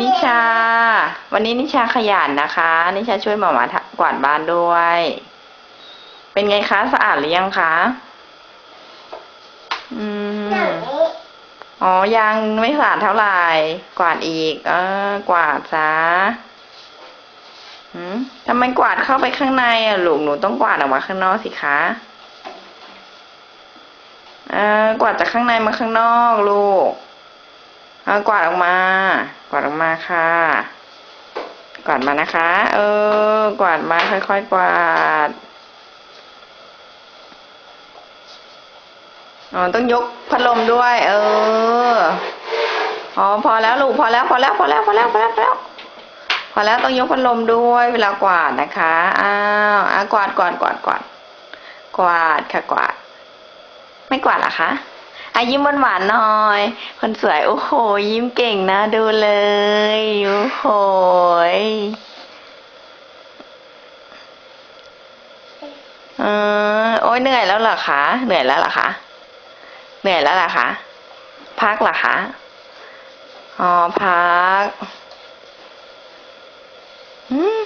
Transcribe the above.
นิชา วันนี้นิชาขยันนะคะ นิชาช่วยหมอหมาทำกวาดบ้านด้วย เป็นไงคะสะอาดหรือยังคะอืมอ๋อยังไม่สะอาดเท่าไหร่ กวาดอีก เออกวาดซะหืมทำไมกวาดเข้าไปข้างในอะลูกหนูต้องกวาดออกมาข้างนอกสิคะเออกวาดจากข้างในมาข้างนอกลูก เอากวาดออกมา กวาดออกมาค่ะ กวาดมานะคะ เออ กวาดมาค่อยๆกวาดอ๋อต้องยกพัดลมด้วย เอออ๋อพอแล้วลูกพอแล้วพอแล้วพอแล้วพอแล้วพอแล้วพอแล้วพอแล้วต้องยกพัดลมด้วยเวลากวาดนะคะอ้าวอะกวาดกวาดกวาดกวาดกวาดค่ะกวาด ไม่กวาดหรอคะ อายิ้มหวานหน่อย คนสวย โอ้โห ยิ้มเก่งนะ ดูเลย โอ้โหเออโอ้ยเหนื่อยแล้วเหรอคะ เหนื่อยแล้วเหรอคะ เหนื่อยแล้วเหรอคะ พักเหรอคะ อ๋อ พักอืม